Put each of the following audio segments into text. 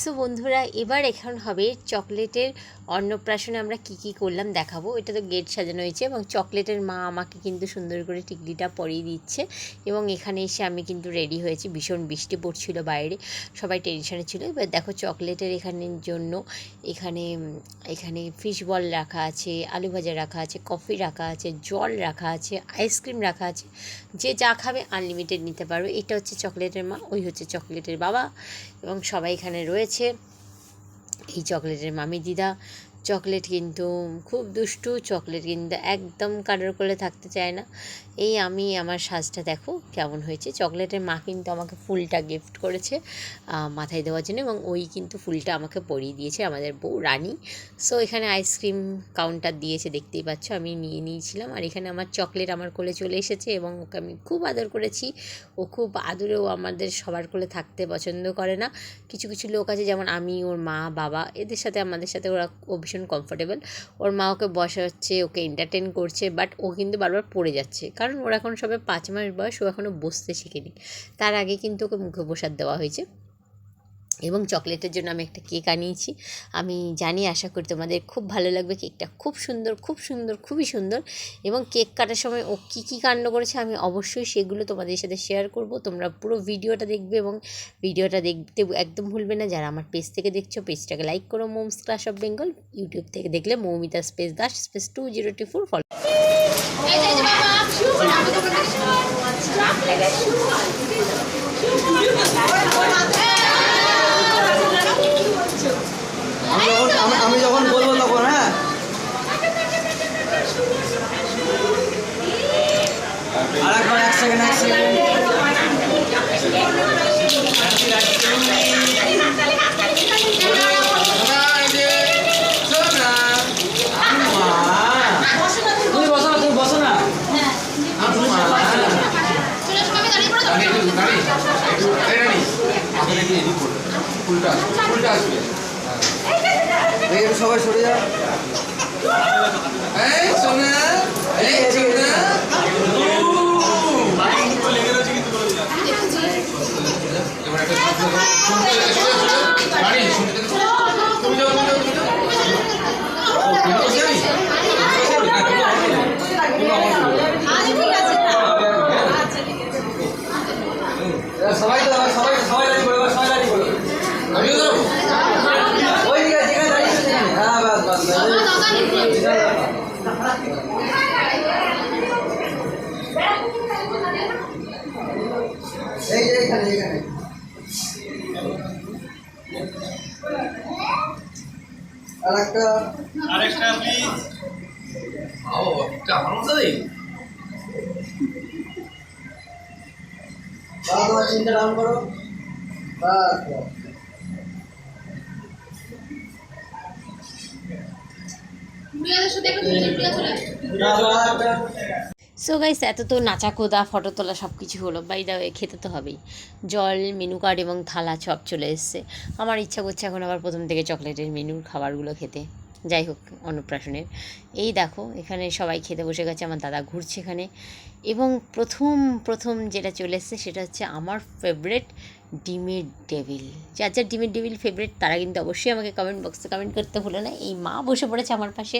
So বন্ধুরা, এবার এখন হবে চকলেটের অন্নপ্রাশনে আমরা কি কি করলাম দেখাবো। এটা তো গেট সাজানো হয়েছে এবং চকলেটের মা আমাকে কিন্তু সুন্দর করে টিকলিটা পরিয়ে দিচ্ছে এবং এখানে এসে আমি কিন্তু রেডি হয়েছি। ভীষণ বৃষ্টি পড়ছিল বাইরে, সবাই টেনশনে ছিল। এবার দেখো চকলেটের এখানের জন্য এখানে এখানে ফিশ বল রাখা আছে, আলু ভাজা রাখা আছে কফি রাখা আছে, জল রাখা আছে আইসক্রিম রাখা আছে। যে যা খাবে আনলিমিটেড নিতে পারবে এটা হচ্ছে চকলেটের মা, ওই হচ্ছে চকলেটের বাবা। এবং সবাই এখানে রয়েছে। এই চকলেটের মামি দিদা চকলেট কিন্তু খুব দুষ্টু চকলেট কিন্তু একদম কারোর কোলে থাকতে চায় না। এই আমি আমার সাজটা দেখো কেমন হয়েছে। চকলেটের মা কিন্তু আমাকে ফুলটা গিফট করেছে মাথায় দেওয়ার জন্য এবং ওই কিন্তু ফুলটা আমাকে পরিয়ে দিয়েছে আমাদের বউ রানী। সো এখানে আইসক্রিম কাউন্টার দিয়েছে, দেখতেই পাচ্ছ আমি নিয়ে নিয়েছিলাম। আর এখানে আমার চকলেট আমার কোলে চলে এসেছে এবং ওকে আমি খুব আদর করেছি। ও খুব আদরেও আমাদের সবার কোলে থাকতে পছন্দ করে না। কিছু কিছু লোক আছে যেমন আমি, ওর মা, বাবা, এদের সাথে, আমাদের সাথে ওরা ভীষণ কমফোর্টেবল ওর মা ওকে বসাচ্ছে, ওকে এন্টারটেন করছে বাট ও কিন্তু বারবার পড়ে যাচ্ছে। কারণ ওর এখন সবে পাঁচ মাস বয়স, ও এখনও বসতে শিখেনি। তার আগে কিন্তু ওকে মুখে বসার দেওয়া হয়েছে। এবং চকলেটের জন্য আমি একটা কেক আনিয়েছি। আমি জানি, আশা করি তোমাদের খুব ভালো লাগবে। কেকটা খুব সুন্দর খুব সুন্দর, খুবই সুন্দর এবং কেক কাটার সময় ও কী কী কাণ্ড করেছে আমি অবশ্যই সেগুলো তোমাদের সাথে শেয়ার করব। তোমরা পুরো ভিডিওটা দেখবে এবং ভিডিওটা দেখতে একদম ভুলবে না। যারা আমার পেজ থেকে দেখছ পেজটাকে লাইক করো Mom's class of Bengal YouTube থেকে দেখলে Moumita space Das space two zero two four follow যখন আমি- আমি যখন বলব তখন হ্যাঁ আর একবার এক সেকেন্ড এক সেকেন্ড তুমি বসো না তুমি বসো সবাই তো সবাই সবাই পড়ো এবার সবাই দাঁড়িয়ে পড়ো ওই দিকে যেখানে দাঁড়িয়ে সেখানে। হ্যাঁ বাস বাস এই যে এখানে এখানে আর একটা আরেকটা প্লিজ দাদা তোমার চিন্তা ডাউন করো। বাস। দাদা, আর একটা সো গাইস এত তো নাচা কোদা ফটো তোলা সব কিছু হলো বাই দা খেতে তো হবেই। জল মেনু কার্ড এবং থালা সব চলে এসছে। আমার ইচ্ছা করছে এখন আবার প্রথম থেকে চকলেটের মেনুর খাবারগুলো খেতে। যাই হোক, অন্নপ্রাশনের। এই দেখো, এখানে সবাই খেতে বসে গেছে, আমার দাদা ঘুরছে এখানে। এবং প্রথম প্রথম যেটা চলে এসছে, সেটা হচ্ছে আমার ফেভারেট ডিমের ডেভিল যার যার ডিমের ডেভিল ফেভারিট তারা কিন্তু অবশ্যই আমাকে কমেন্ট বক্সে কমেন্ট করতে ভুলো না। এই মা বসে পড়েছে আমার পাশে।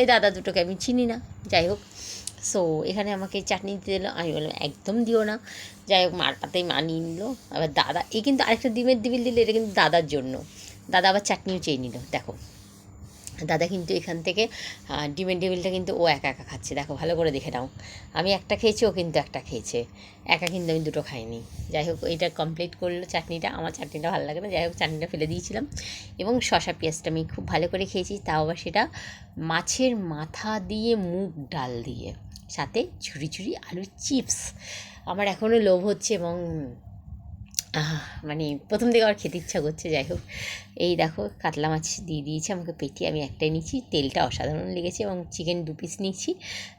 এই দাদা দুটোকে আমি চিনি না। যাই হোক। সো এখানে আমাকে চাটনি দিতে দিলো। আমি বললাম, একদম দিও না। যাই হোক মার পাতেই মা নিয়ে নিল। আবার দাদা এই কিন্তু আরেকটা ডিমের ডিবিল দিলে, এটা কিন্তু দাদার জন্য। দাদা আবার চাটনিও চেয়ে নিল, দেখো। দাদা কিন্তু এখান থেকে ডিমের ডেবিলটা কিন্তু ও একা একা খাচ্ছে। দেখো, ভালো করে দেখে নাও। আমি একটা খেয়েছি, ও কিন্তু একটা খেয়েছে। একা কিন্তু আমি দুটো খাইনি। যাই হোক, এটা কমপ্লিট করল চাটনিটা। আমার চাটনিটা ভালো লাগে না। যাই হোক, চাটনিটা ফেলে দিয়েছিলাম। এবং শশা পেঁয়াজটা আমি খুব ভালো করে খেয়েছি। তাও আবার সেটা মাছের মাথা দিয়ে মুগ ডাল দিয়ে। সাথে ঝুড়ি ঝুড়ি আলুর চিপস। আমার এখনও লোভ হচ্ছে এবং মানে প্রথম থেকে আবার খেতে ইচ্ছা করছে, যাই হোক। এই দেখো, কাতলা মাছ দিয়ে দিয়েছে, আমাকে পেটি আমি একটাই নিচ্ছি। তেলটা অসাধারণ লেগেছে এবং চিকেন দু পিস নিচ্ছি।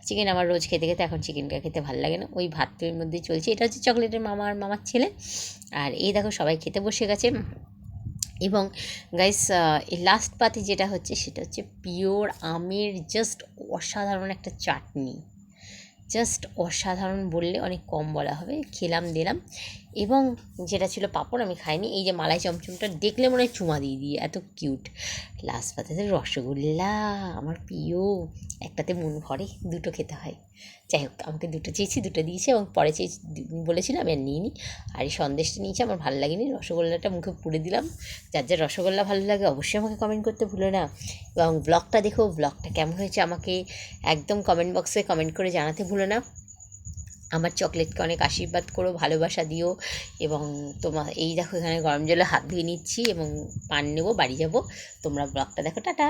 চিকেন আমার রোজ খেতে খেতে, এখন চিকেনটা খেতে ভালো লাগে না। ওই ভাতের মধ্যে চলছে। এটা হচ্ছে চকলেটের মামা আর মামার ছেলে। আর এই দেখো, সবাই খেতে বসে গেছে। এবং গাইস এই লাস্ট পাতে যেটা হচ্ছে, সেটা হচ্ছে পিওর আমের জাস্ট অসাধারণ একটা চাটনি। জাস্ট অসাধারণ বললে অনেক কম বলা হবে। খেলাম দিলাম। এবং যেটা ছিল পাঁপড় আমি খাইনি, এই যে মালাই চমচমটা দেখলে মনে হয় চুমা দিয়ে দিই, এত কিউট লাস্ট পাতাতে রসগোল্লা, আমার প্রিয়। একটাতে মন ভরে, দুটো খেতে হয়। যাই হোক, আমাকে দুটো চেয়েছি, দুটো দিয়েছে এবং পরে চেয়েছি বলেছিলাম আমি আর নিইনি। আর এই সন্দেশটা নিয়েছি, আমার ভালো লাগেনি, রসগোল্লাটা মুখে পুড়ে দিলাম। যার যার রসগোল্লা ভালো লাগে অবশ্যই আমাকে কমেন্ট করতে ভুলো না। এবং ব্লগটা দেখো ব্লগটা কেমন হয়েছে আমাকে একদম কমেন্ট বক্সে কমেন্ট করে জানাতে ভুলো না। আমার চকলেটকে অনেক আশীর্বাদ করো, ভালোবাসা দিও এবং তোমার এই দেখো এখানে গরম জলে হাত ধুয়ে নিচ্ছি এবং পান নেব, বাড়ি যাব। তোমরা ব্লগটা দেখো, টাটা।